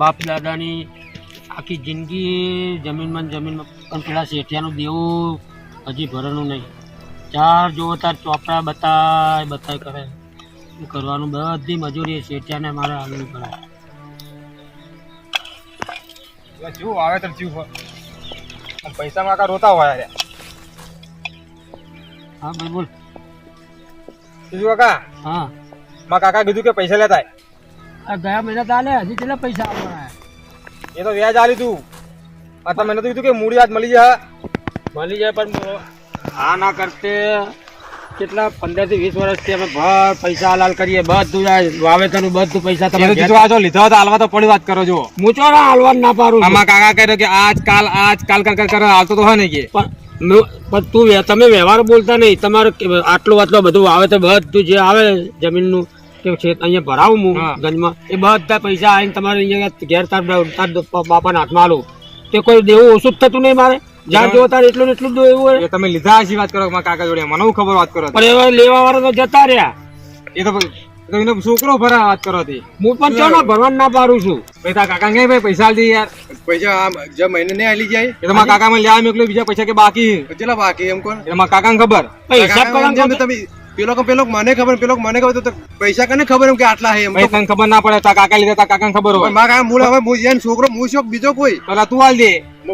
બાપ દાદાની આખી જિંદગી જમીનમાં જમીનમાં પણ પેલા શેઠિયાનું દેવું હજી ભરવાનું નહીં. ચાર જોવો તાર ચોપડા બતાય બતાય કરે. કરવાનું? બધી મજૂરી શેઠિયાને મારે હાલવી પડે. જેવું વાવેતર થયું હોય? પૈસા માં રોતા હોય અરે હા ભાઈ બોલ. બીજું કાકા? હા. મા કાકા કીધું કે પૈસા લેતા ગયા મહિના ચાલે હજી કેટલા પૈસા આપવાના? એ તો વ્યાજ આલી તું. આ તમે નતું કીધું કે મૂડી વાત મળી જાય. મળી જાય પણ આ ના કરતે કેટલા પંદરથી વીસ વર્ષથી અમે ભર પૈસા હલાલ કરીએ બધું વાવેતર વાવેતરનું બધું પૈસા તમે કીધું આજો લીધો હતા હાલવા તો પડી વાત કરો જો. હું ચો હાલવા ના છું. આમાં કાકા કહે કે આજ કાલ આજ કાલ કાલ કરે હાલતો તો હોય ને કે. પણ તું તમે વ્યવહાર બોલતા નહીં. તમારે આટલું આટલું બધું વાવેતર બધું જે આવે જમીનનું કે છે અહીંયા ભરાવું હું. ગંજમાં. એ બધા પૈસા આવીને તમારે અહીંયા ઘેર તાર તાર બાપાના હાથમાં આલું. તે કોઈ દેવું ઓછું જ થતું નહીં મારે. જ્યાં જો તારે એટલું એટલું જ એવું હોય. તમે લીધા હશે વાત કરો મારા કાકા જોડે? મને ખબર વાત કરો પણ એવા લેવા વાળા તો જતા રહ્યા. એ તો એનો છોકરો ભરા વાત કરો હતી. હું પણ ચો ના ભરવાનું ના પાડું છું. ભાઈ તારા કાકા કઈ ભાઈ પૈસા આલી યાર? પૈસા આમ જે મહિને નહીં આલી જાય. એ તો મારા કાકા મને લેવા મોકલ્યો બીજા પૈસા કે બાકી. કેટલા બાકી એમ કોણ? એમાં કાકા કાકાને ખબર. હિસાબ કાકા તમે પેલો કે પેલો મને ખબર પેલો મને ખબર તો- પૈસા કને ખબર એમ કે આટલા હે એમ તો. તને ખબર ના પડે તા કાકા લીધા તા કાકાને ખબર હોય. મા કાકા મૂળ હવે હું જેન છોકરો હું શોખ બીજો કોઈ? પેલા તું આલ દે.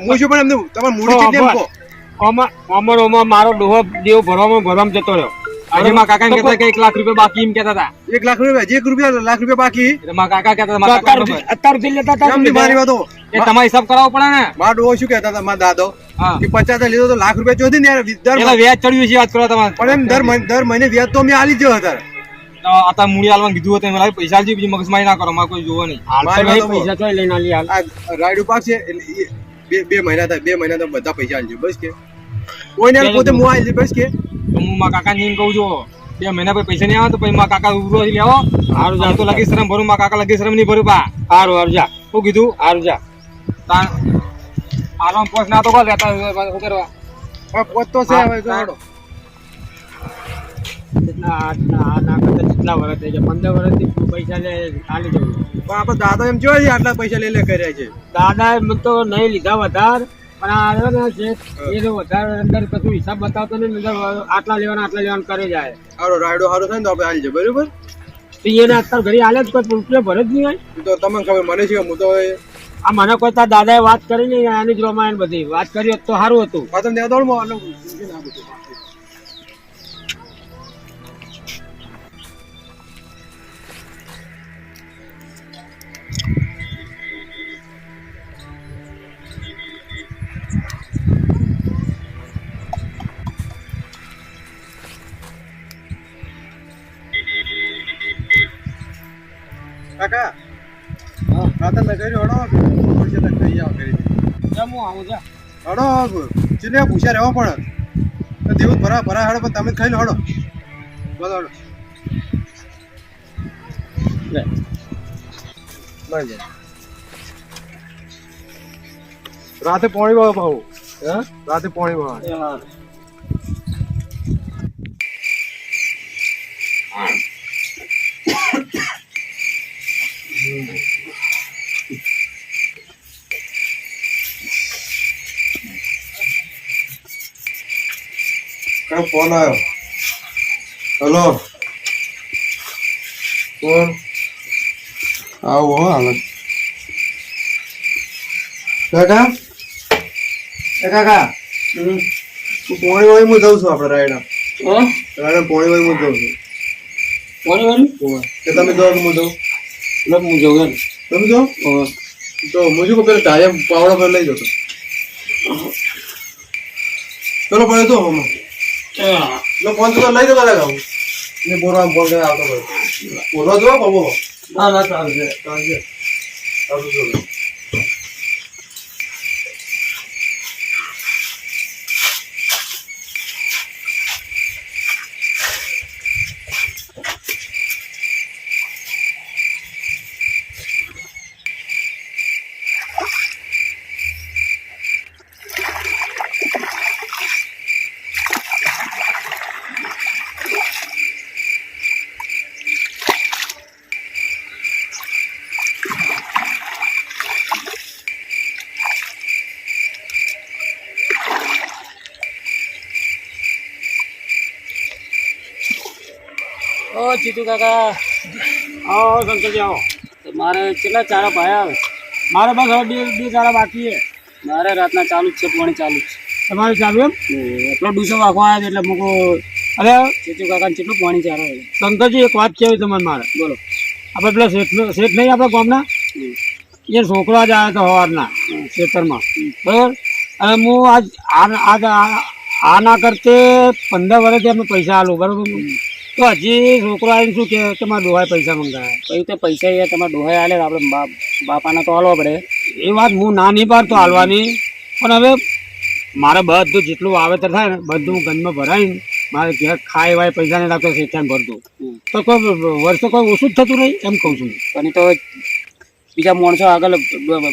હું શું પણ એમને તમાર મૂડી કેટલી એમ કો ઓમાં ઓમર ઓમાં મારો ડોહો દેવ ભરવામાં ભરવામાં જતો રહ્યો. અરે મારા કાકા કહેતા કે 1 લાખ રૂપિયા બાકી એમ કહેતા હતા. એક લાખ રૂપિયા એક રૂપિયા લાખ રૂપિયા બાકી? મા કાકા કહેતા હતા મારા કાકાને ખબર. લેતા હતા મારી વાતો? એ તમારે હિસાબ કરાવવો પડે ને? મારા ડોહો શું કહેતા તમારા દાદો? કે પચાસ લીધો તો લાખ રૂપિયા ચોથી ને દર વ્યાજ ચડ્યું છે વાત કરો તમારે. પણ એમ દર દર મહિને વ્યાજ તો અમે આલી જ જો હતા આતા આ તો મૂડી હાલવાનું કીધું હતું મારે પૈસા આલજો બીજી મગજમારી ના કરો મારે કોઈ જોવો નહીં. પૈસા ચોય લઈને આલી હાલ. રાઈડ ઉપર છે બે બે મહિના થાય બે મહિના તો બધા પૈસા આલજો બસ કે. કોઈને પોતે હું આલી બસ કે. તો હું મારા કાકા ને કહું છું બે મહિના પછી પૈસા નહીં આવે તો પછી મારા કાકા ઉભરો લેવો સારું જા તો લગી શ્રમ ભરું મારા કાકા લગી શ્રમ નહીં ભરું પા હારું સારું જા. હું કીધું હારું જા. આરામ પોસ ના તો કોલ લેતા શું કરવા હવે પોત તો છે હવે જોડો હાલો. કેટલા આટલા આ ના કરતા કેટલા વર્ષ થઈ ગયા? પંદર વર્ષથી પૈસા લે જવું પણ આપણો દાદા એમ જોયે છે આટલા પૈસા લે લે કર્યા છે. દાદા એમ તો નહીં લીધા વધારે પણ આ આવ્યો ને છે એ તો વધારે અંદર કશું હિસાબ બતાવતો નહીં અંદર આટલા લેવાના આટલા લેવાના કરે જાય. હારો રાયડો હારો થાય ને તો આપણે હાલજે બરોબર? તો એને અત્યારે ઘરે હાલે જ કોઈ રૂપિયા ભરે જ નહીં હોય. તો તમને ખબર મને છે હું તો આ મને કોઈ તાર દાદાએ વાત કરી નહીં આની જ રામાયણ બધી. વાત કરી તો સારું હતું. કાકા. રાતે મેં કર્યું હડો પછી તમે કહી આવો કરી. હું આવું જા. હડો ચીને પૂછ્યા રહેવો પણ તો દેવું ભરા ભરા હડો પણ તમે જ ખાઈ લો હડો બસ હડો જા. રાતે પોણી વાળો ભાવ. હા? રાતે પોણી વાળો. હા. કયો ફોન આવ્યો. હલો. કોણ આવો હાલ. કાકા? એ કાકા પોણી વાળી હું જઉં છું આપણે રાયડા? રાયડા પોણી વાળી હું જઉં છું. પોણી વાળી? કે તમે જો હું જઉં? એટલે હું જઉં એમ. તમે જો. તો હું શું પેલા ટાયમ પાવડા પર લઈ જતો ચલો પડે તો હમણાં. લો ફોન તો લઈ જવા લાગાવ ને બોરવા બોલ આવતો ભાઈ બોલવા જો બાબો. હા, ના ચાલશે. ચાલશે. આવતો જો ચીતુ કાકા. આવો શંકરજી આવો. મારે કેટલા ચારા પાયા આવે? મારે બસ હવે બે બે ચારા બાકી છે. મારે રાતના ચાલુ જ છે પાણી ચાલુ જ છે. તમારે ચાલુ એમ? એટલો ડૂસો વાગવા આવ્યો એટલે મૂકો. અરે ચીતુ કાકા કેટલું પાણી ચારો શંકરજી એક વાત કહેવી તમારે મારે. બોલો. આપણે પેલા શેઠ શેઠ નહીં આપણા ગામના? એ છોકરો જ આવ્યો હતો સવારના ખેતરમાં. બરાબર? અને હું આજ આ- આના કરતે પંદર વર્ષથી અમે પૈસા આલું બરાબર? તો હજી છોકરો આવીને શું કે મારા ડોહાએ પૈસા મંગાવ્યા પછી તો પૈસા એ તમારા ડોહાએ આલે આપણે બાપ બાપાને તો હાલવા પડે. એ વાત હું ના નહીં પાડતો હાલવાની. પણ હવે મારે બધું જેટલું વાવેતર થાય ને બધું હું ગંજમાં ભરાઈને મારે ઘેર ખાય વાય પૈસા નહીં લાગતો શેઠાને ભરતું. તો કોઈ વર્ષો કોઈ ઓછું જ થતું નહીં એમ કહું છું. પણ તો બીજા માણસો આગળ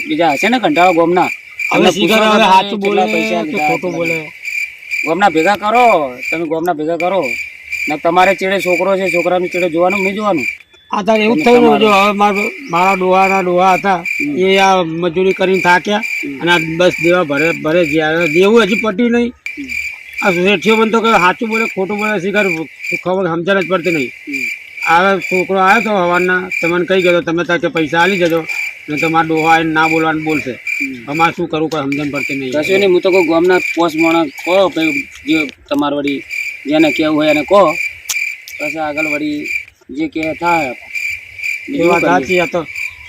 બીજા હશે ને કંટાળો ગોમના? હવે શીખર હવે સાચું બોલે પૈસા ખોટું બોલે. ગોમના ભેગા કરો તમે ગોમના ભેગા કરો. ને તમારે ચેડે છોકરો છે છોકરાની ચેડે જોવાનું નહીં જોવાનું? આ તારે એવું થયું જો હવે મારા મારા ડોહાના ડોહા હતા એ આ મજૂરી કરીને થાક્યા અને આ બસ દેવા ભરે ભરે ગયા. દેવું હજી પટ્યું નહીં. આ શેઠીઓ મને તો કે સાચું બોલે ખોટું બોલે શીખર ખબર સમજણ જ પડતી નહીં. આ છોકરો આવ્યો તો હવાના તમને કહી ગયો? તમે તાર કે પૈસા આલી જજો ને તમારા ડોહા આવીને ના બોલવાનું બોલશે. અમારે શું કરવું કોઈ સમજણ પડતી નહીં. કશું નહીં હું તો કોઈ ગામના પોસ માણસ કહો જે તમારે વળી જેને કહેવું હોય એને કહો. પછી આગળ વળી જે કે થાય. એ વાત સાચી આ તો.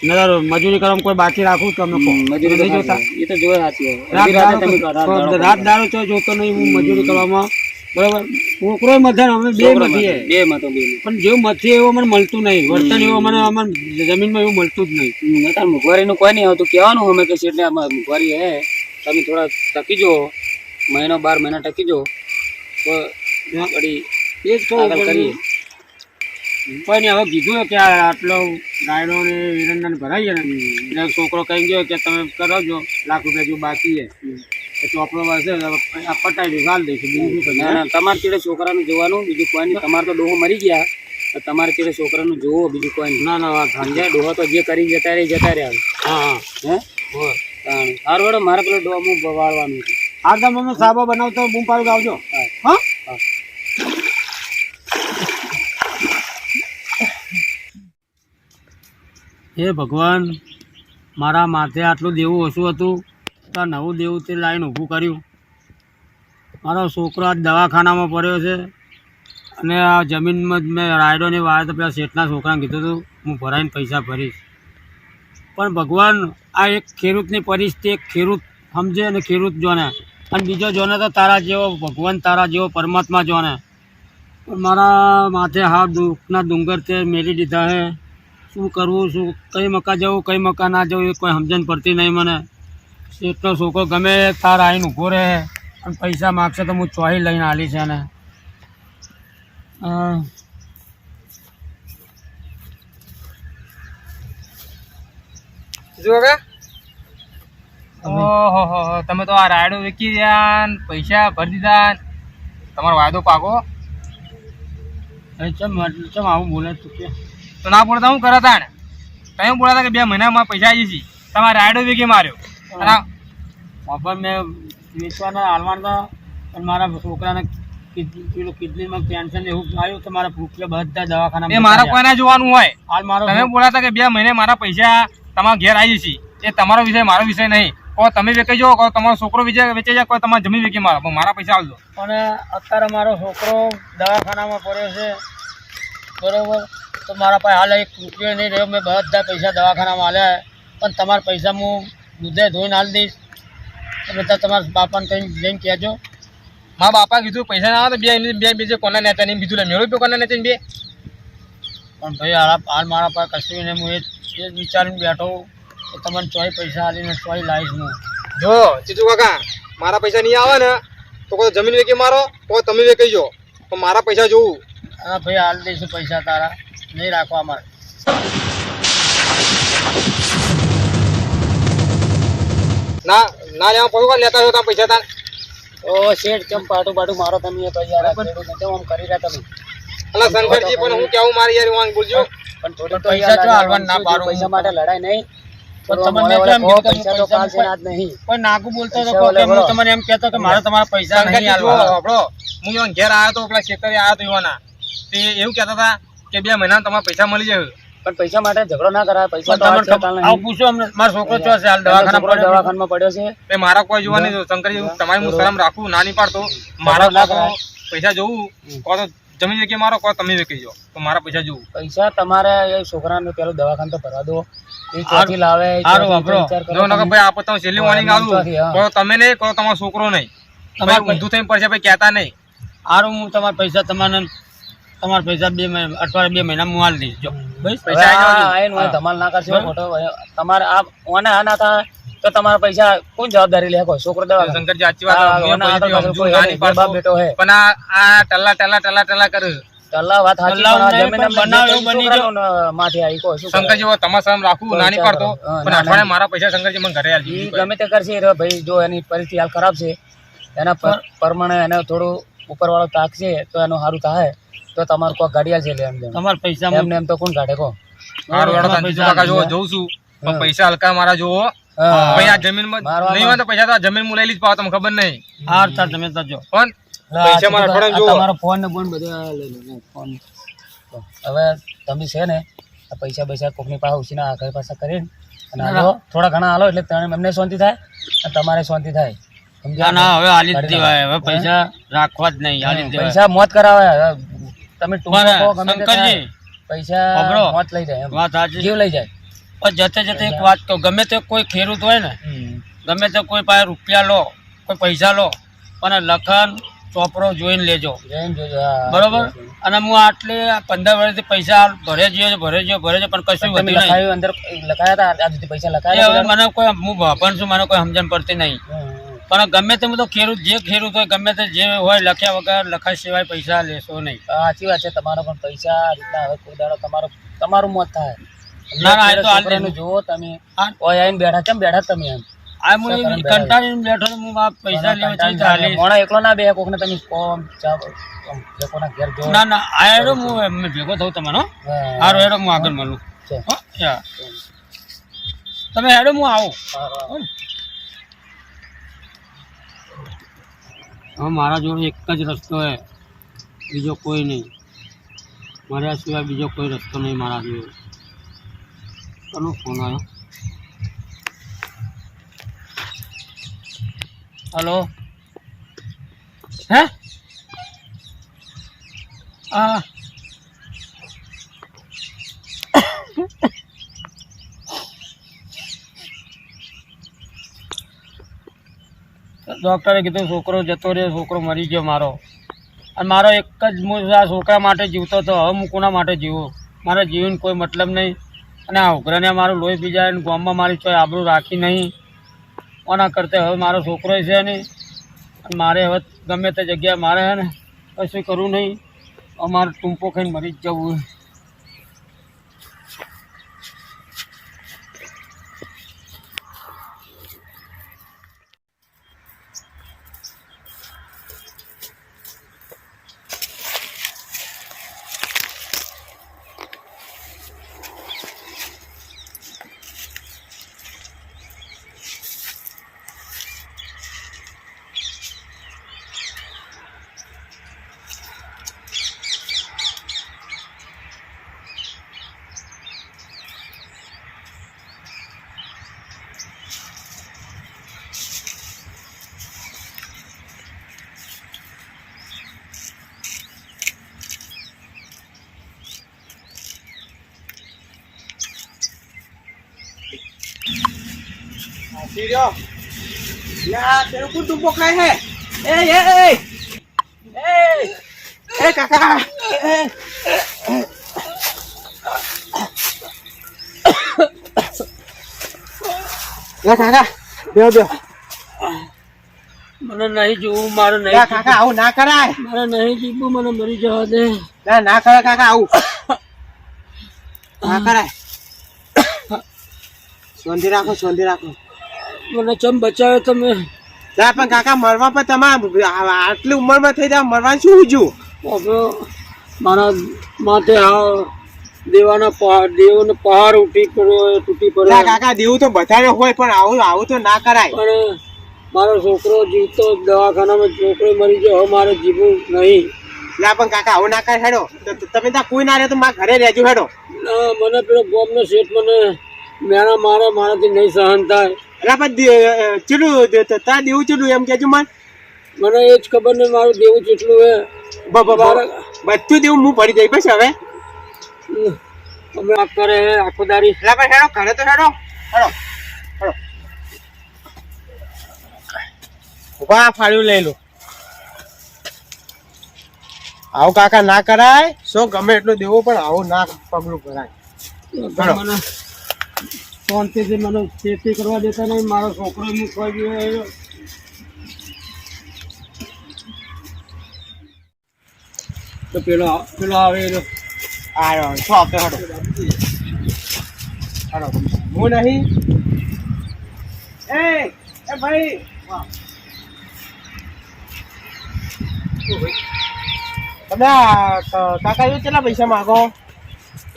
નજર મજૂરી કરવા કોઈ બાકી રાખવું તો અમે કહો. હમ, મજૂરી નહીં જોતા એ તો જોયે સાચી. રાત તમે દાડો તો જોતો નહીં હું મજૂરી કરવામાં બરાબર? છોકરો મધ્યાન અમે બે છોકરો બે મતો બે પણ જેવું મથી એવું મને મળતું નહીં. વર્તન એવું મને અમને જમીનમાં એવું મળતું જ નહીં. અત્યારે મોંઘવારીનું કોઈ નહીં આવતું. કહેવાનું અમે કે શેઠને આમાં મુખવારી હે. તમે થોડા ટકી જો. મહિનો બાર મહિના ટકી જો. તો વળી એ જ આગળ કરીએ. કોઈ નહીં હવે કીધું કે આટલો ગાયડો ને વિરંડા ભરાઈએ ને એટલે છોકરો કહી ગયો કે તમે કરાવજો લાખ રૂપિયા જો બાકી છે. ચોપડો વાસે પટાઈ દઈશું હાલ દઈશું બીજું શું ના તમારે ચેડે છોકરાનું જોવાનું બીજું કોઈ નહીં. તમારે તો ડોહો મરી ગયા તમારે ચેડે છોકરાનું જોવો બીજું કોઈ ના ના સમજાય? ડોહો તો જે કરી જતા રહી જતા રહ્યા હા હા. સારું હેડો મારે પેલો ડોહો હું વાળવાનું છે. આ તમે અમે સાબો બનાવતો બૂમ પાડું આવજો. હા. હા હા. હે ભગવાન, મારા માથે આટલું દેવું ઓછું હતું, તો નવું દેવું તે લાઈન ઊભું કર્યું. મારો છોકરો આજ દવાખાનામાં પડ્યો છે, અને આ જમીનમાં મેં રાયડોને વાળ્યો તો પેલા શેઠના છોકરાને કીધું હતું, હું ભરાઈને પૈસા ભરીશ. પણ ભગવાન, આ એક ખેડૂતની પરિસ્થિતિ એક ખેડૂત સમજે અને ખેડૂત જોને. અને બીજો જોને તો તારા જેવો, ભગવાન તારા જેવો પરમાત્મા જોને. મારા માથે હાથ દુઃખના ડુંગર તે મેળી દીધા હે. શું કરવું શું કઈ મકા જવું કઈ મકા ના જવું એ કોઈ સમજણ પડતી નહીં મને. એટલો છોકરો ગમે તાર આવીને ઊભો રહે અને પૈસા માગશે તો હું ચોહી લઈને આલી છે ને ઓહો તમે તો આ રાયડો વેચી રહ્યા પૈસા ભરી દીધા તમારો વાયદો પાકો? ચમ ચમ આવું બોલે તું કે? તો ના બોલતા હું કરતા ને તમે બોલાતા કે બે મહિનામાં પૈસા આવી જશે. તમારે રાયડો વેગી માર્યો. બાપા મેં વેચવાના હાલવાના પણ મારા છોકરાને પેલું કિડનીમાં કેન્સર એવું આવ્યું તો મારા પૂછે બધા દવાખાના મારા કોઈને જોવાનું હોય. હાલ મારો તમે બોલાતા કે બે મહિને મારા પૈસા તમારા ઘેર આવી જશે. એ તમારો વિષય મારો વિષય નહીં. કહો તમે વેચાઈ જાઓ કહો તમારો છોકરો વેચાઈ વેચાઈ જાય કોઈ તમારી જમીન વેચી મારો. મારા પૈસા આવજો અને અત્યારે મારો છોકરો દવાખાનામાં પડ્યો છે. બરોબર? તો મારા પાસે હાલ એક રૂપિયો નહીં રહ્યો. મેં બધા પૈસા દવાખાનામાં આલ્યા પણ તમારા પૈસા હું દૂધે ધોઈને હાલ દઈશ. તો બધા તમારા બાપાને કંઈ જઈને કહેજો. મારા બાપા કીધું પૈસા ના આવે તો બે બે બીજે કોના નેતા નહીં કીધું મેળવ્યું પે કોના નેતા બે. પણ ભાઈ હાલ હાલ મારા પાસે કશું નહીં. હું એ વિચારીને બેઠો કે તમને ચોય પૈસા હાલીને ચોય લાવીશ હું. જો ચીજુ કાકા મારા પૈસા નહીં આવે ને તો કોઈ જમીન વેકી મારો તો તમે વેકી જો. પણ મારા પૈસા જોવું હા ભાઈ હાલ દઈશું પૈસા તારા. નહીં રાખવા અમારે ના ના લેવા પડું લેતા તમે પૈસા તાર. ઓ શેઠ કેમ પાટું પાટું મારો તમે તો યાર કેમ આમ કરી રહ્યા તમે? અલા શંકરજી પણ હું કેવું મારી યાર વાંગ બોલજો પણ થોડી તો પૈસા યાર જો ના પાડું. પૈસા માટે લડાઈ નહીં. તો છે તો હું તમને એમ કહેતો મારે તમારા પૈસા નહીં શંકરજી જો હાલવાના. આપણો હું ઈવન ઘેર આવ્યો તો પેલા ખેતરે આવ્યો તો તે એવું કેતા હતા કે બે મહિના તમારા પૈસા મળી જાય. પણ પૈસા માટે ઝઘડો ના કરાય પૈસા તો આવું પૂછો અમને. મારો છોકરો છો છે હાલ દવાખાના દવાખાનામાં પડ્યો છે. મે મારા કોઈ જોવા નહીં શંકરજી તમારી હું શરમ રાખું ના નહીં પાડતો. મારા કો પૈસા જોવું કો તો જમીન વેકી મારો કો તમે વેકી જો તો મારા પૈસા જોવું પૈસા તમારે એ છોકરાને પેલું દવાખાન તો ભરવા દો. એ ચોથી લાવે એ વાપરો. જો નકર. ભાઈ આપો તમે છેલ્લી મોર્નિંગ હા. કો તમે નહીં કો તમારો છોકરો નહીં. તમારે ઊંધું થઈને પડશે ભાઈ કહેતા નહીં. હારું હું તમારા પૈસા તમારે તમારા પૈસા બે મહિના અઠવાડિયા બે મહિના હું હાલ દઈશ જો. ના કરશો ખોટો તમારે આ ઓને આ ના થાય તો તમારા પૈસા કોણ જવાબદારી લે? કોઈ છોકરો દવાખાને શંકર સાચી વાત બાપ બેટો હે પણ આ આ ટલ્લા ટલ્લા ટલ્લા ટલ્લા કરે ટલ્લા વાત સાચી જમીન બની માથે આવી કોઈ શું શંકરજી તમારે પાડતો પણ અઠવાડિયે મારા પૈસા શંકરજી મને ઘરે આલજો. ગમે તે કરશે રે ભાઈ જો એની પરિસ્થિતિ હાલ ખરાબ છે એના પર- પ્રમાણે એને થોડું ઉપરવાળો તાક તો એનું સારું થાય. તો તમારું કોઈ ગાડિયા છે લે એમ તેમ. તમારા પૈસા એમને એમ તો કોણ કાઢે કો પૈસા જોઉં છું. પણ પૈસા હલકા મારા જોવો નહીં હોય તો પૈસા તો જમીન લઈ પાવ તમને ખબર નહીં. હાર તાર તમે જો પણ પૈસા આ મારા તો જોવો. તમારો ફોન ને બોન બધા લઈ લો ફોન હવે તમે છે ને આ પૈસા પૈસા કોકની પાસે ઉછીના આગળ પાછા કરીને. અને થોડા ઘણા હાલો એટલે તમે એમને શાંતિ થાય અને તમારે શાંતિ થાય. ના ના હવે હાલી જ દેવાય. હવે પૈસા રાખવા જ નહીં હાલી દેવાય. પૈસા મોત કરાવે. તમે ટૂંકો બરાબર. કહો ગમે તે શંકરજી પૈસા મોત લઈ જાય વાત સાચી. જીવ લઈ જાય. પણ જતે જતે એક વાત કહું ગમે તે કોઈ ખેડૂત હોય ને ગમે તે કોઈ પાસે રૂપિયા લો કોઈ પૈસા લો પણ લખન ચોપરો જોઈને લેજો. બરોબર? અને હું આટલે પંદર વર્ષથી પૈસા ભરે જોઈએ ભરે જોઈએ ભરે છે પણ કશું તમે નહીં. અંદર લખાયા હતા આજ પૈસા લખાયા હવે મને કોઈ હું છું મને કોઈ સમજણ પડતી નહીં. પણ ગમે તે તો ખેડૂત જે ખેડૂત હોય ગમે તે જે હોય લખ્યા વગર લખાય સિવાય પૈસા લેશો નહીં. સાચી વાત છે. તમારો પણ પૈસા રીતના હવે કોઈ દાડો તમારો તમારું મત થાય. ના, ના, એ તો હાલ જુઓ તમે. હા. આવીને બેઠા કેમ બેઠા તમે એમ. આ હું એવી કંટાળીને બેઠો ને હું આ પૈસા લેવા છે ચાલી મોણો એકલો ના બે કોકને તમે કોમ ચા લોકોના ઘેર જો ના ના આ હું ભેગો થઉં તમારો હારો હું આગળ મળું. તમે હેડો હું આવું હવે મારા જોડે એક જ રસ્તો હે. બીજો કોઈ નહીં. મારા સિવાય બીજો કોઈ રસ્તો નહીં મારા જોડે. કોનો ફોન આવ્યો. હલો હે? હા ડૉક્ટરે કીધું, છોકરો જતો રહ્યો, છોકરો મરી ગયો મારો. અને મારો એક જ હું આ છોકરા માટે જીવતો હતો, હવે હું કોના માટે જીવું? મારા જીવન કોઈ મતલબ નહીં. અને આ ઉઘરાને મારું લોહી પી જાય ગામમાં મારી ચોય આબરું રાખી નહીં. કોના કરતે હવે મારો છોકરો છે નહીં. અને મારે હવે ગમે તે જગ્યાએ મારે હે ને, કશું કરવું નહીં. અમારું મારે ટૂંપો ખાઈને મરી જ જવું છે. તેરો કોણ ટૂંપો ખાય હે એ એ એ એ કાકા લે કાકા બેહો બેહો મને નહીં જોવું મારે લે નહીં કાકા આવું ના કરાય મારે નહીં જીવવું મને મરી જવા દે ના ના કરે કાકા આવું ના કરાય સોંધી રાખો સોંધી રાખો મને ચમ બચાવ્યો તમે? ના પણ કાકા મરવા પણ તમારે આટલી ઉંમરમાં થઈ જાય મરવાનું શું બાપરો, મારા માથે આ દેવાના પહાડ દેવનો પહાડ ઉઠી પડ્યો તૂટી પડ્યો. કાકા દેવું તો બધાને હોય પણ આવું આવું તો ના કરાય. પણ મારો છોકરો જીવતો દવાખાનામાં છોકરો મરી ગયો હવે મારે જીવવું નહીં. ના પણ કાકા આવું ના કરે હેડો. તમે ત્યાં કોઈ ના રહે તો મારા ઘરે રહેજો હેડો. મને પેલો ગોમનો શેઠ મને મેણા મારે મારાથી નહીં સહન થાય. એટલે પણ તાર દેવું ચેલું એમ કેજો મને. મને એ જ ખબર નહીં મારું દેવું કેટલું હે. બધું દેવું હું ભરી જાય બસ હવે. અમે આ કરે આખો દારી એટલે પણ હેડો ઘરે તો હેડો. હેડો હેડો. ઊભા ફાળ્યું લઈ લો. આવું કાકા ના કરાય શું ગમે એટલું દેવું પણ આવું ના પગલું કરાય. મને શાંતિથી મને ખેતી કરવા દેતા નહીં મારો છોકરો મૂકવા ગયો તો પેલો પેલો આવે એ આયો છો આપે હેડો હેડો હું નહીં? એ એ ભાઈ. તમે કાકા એવું કેટલા પૈસા માગો?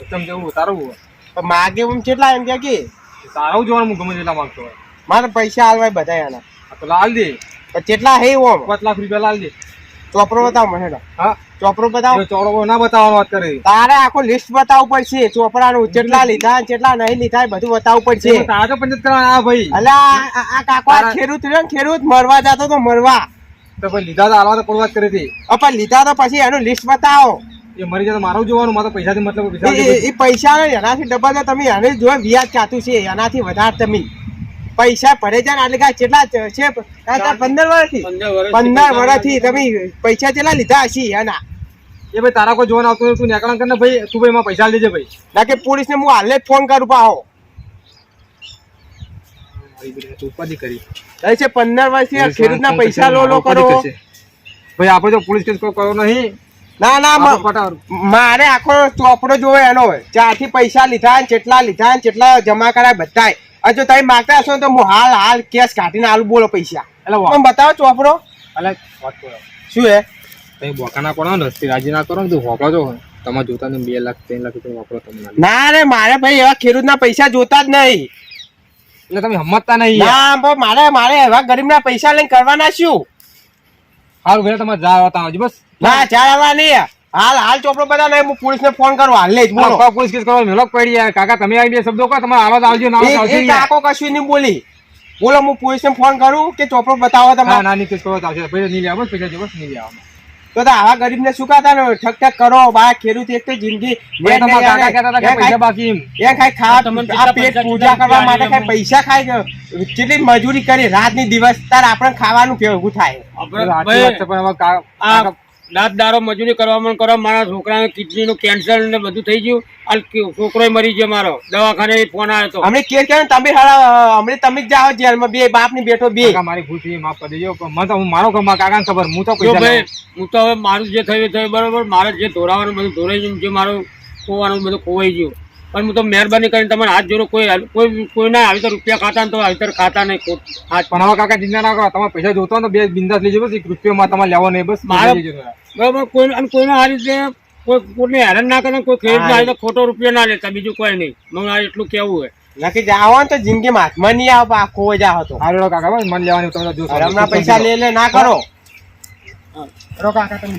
તમે જેવું તારું તો માગે એમ કેટલા એમ કે? તારું જોવાનું હું ગમે તેટલા માંગતો હોય. મારે પૈસા હાલવાય બધા એના તો લાલ દે. પણ કેટલા હે ઓમ? પાંચ લાખ રૂપિયા લાલ દે. ચોપરો બતાવો મને હા. ચોપરો બતાવો. ચોપરો ના બતાવવાનો વાત કરે. તારે આખો લિસ્ટ બતાવવું પડશે. ચોપડાનું કેટલા લીધા કેટલા નહીં લીધા બધું બતાવવું પડશે. તારે તો પંચાયત કરવા આ ભાઈ. અલા આ કાકો આ ખેડૂત રહ્યો ને ખેડૂત મરવા જતો તો મરવા. તો ભાઈ લીધા તો હાલવા તો કોઈ વાત કરી હતી પણ લીધા તો પછી એનું લિસ્ટ બતાવો. એ મરી જાય મારું જોવાનું મારે પૈસાથી મતલબ એ- પૈસા એ- એ પૈસા ને એનાથી ડબલ તમે એને જો વ્યાજ ચાતું છે એનાથી વધારે તમે. પૈસા ભરે જાય એટલે કાંઈ કેટલા છે પંદર વર્ષથી. પંદર વર્ષથી તમે પૈસા કેટલા લીધા હશે એના? એ ભાઈ તારા કોઈ જોવાનું આવતું તું નેકળા કરીને ભાઈ તું ભાઈ એમાં પૈસા લેજે ભાઈ. ના કે પોલીસને હું હાલે જ ફોન કરું પાહો. ઉપાધિ કરી. છે પંદર વર્ષથી આ ખેડૂતના પૈસા લો લો કરો. ભાઈ આપણે તો પોલીસ કેસ કરો નહીં. ના ના. મારે આખો ચોપડો જોવે એનો ચારથી પૈસા લીધા ને કેટલા લીધા ને કેટલા જમા કરાય બધાય. જો તમે માગતા હશો તો હું હાલ હાલ કેસ કાઢીને હાલ બોલો પૈસા. એટલે બતાવો ચોપડો. એટલે શું હે તમે બોકા ના પડો ને રસ્તે રાજી ના કરો ને તું છો. તમારે જોતા ને બે લાખ ત્રણ લાખ રૂપિયા વાપરો તમે ના રે મારે ભાઈ એવા ખેડૂતના પૈસા જોતા જ નહીં. એટલે તમે સમજતા નહીં. ના મારે મારે એવા ગરીબના પૈસા લઈને કરવાના શું? સારું ભાઈ તમારે જા આવતા આવજો બસ. ના ચાલવા નહીં હાલ હાલ ચોપડો બધા નહીં હું પોલીસને ફોન કરું. હાલ જ બોલો. પોલીસ કેસ કરો મેલો પડી યાર. કાકા તમે આવી બે શબ્દો કહો તમારે આવાજ આવજો ના આવજો કાકો કશું નહીં બોલી. બોલો હું પોલીસ ને ફોન કરું કે ચોપડો બતાવો ના તમે ના ની કેસ કરો આવશે. પૈસા નહીં લેવા બસ પૈસા જો બસ નહીં લેવા. તો તો આવા ગરીબને શું કાતા ઠક ઠક કરો બા ખેડૂત એક તો જિંદગી ભાઈ તમારા કાકા કહેતા હતા કે પૈસા બાકી એ ખાઈ ખા તમને આ કેટલા પેટ પૂજા કરવા માટે કઈ ખાઈ પૈસા ખાઈ ગયો. કેટલી મજૂરી કરી. રાતની દિવસ તાર આપણે ખાવાનું કેવું થાય. કા- રાત દારો મજૂરી કરવામાં કરવા મારા છોકરાને કિડનીનું કેન્સર ને બધું થઈ ગયું. હાલ છોકરો મરી ગયો મારો. દવાખાને ફોન આવ્યો હતો હમણે કેર કે તમે હારા હમણે તમે જ જાઓ જેલમાં બે બાપની બેઠો બે. મારી ભૂલ થઈ માફ કરી દેજો. મને તો હું મારો કામ કાકા ખબર હું તો કોઈ ભાઈ હું તો હવે મારું જે થયું થયું બરોબર? મારે જે ધોરાવાનું બધું ધોરાઈ ગયું જે મારું ખોવાનું બધું ખોવાઈ ગયું. પણ હું તો મહેરબાની કરીને તમારે હાથ જોડો કોઈ કોઈ કોઈ ના આવી તો રૂપિયા ખાતા ને તો આવી તો ખાતા નહીં હાથ. પણ હવે કાકા ચિંતા ના કરો તમારે પૈસા જોતો હોય ને તો બે બિંદાસ લેજો બસ એક રૂપિયોમાં તમારે લેવો નહીં બસ. બરોબર કોઈ અને કોઈને આ રીતે કોઈ કોઈને હેરાન ના કરે કોઈ ખેડૂત ના તો ખોટો રૂપિયો ના લેતા બીજું કોઈ નહીં. મને આ એટલું કેવું હોય નક્કી જાઓ ને જિંદગી જિંદગીમાં હાથમાં નહીં આવે આ ખોવાઈ જાવ તો. હારું કાકા બસ મન લેવાનું તમે જોશો. હમણાં પૈસા લે લે ના કરો. રો કાકા તમે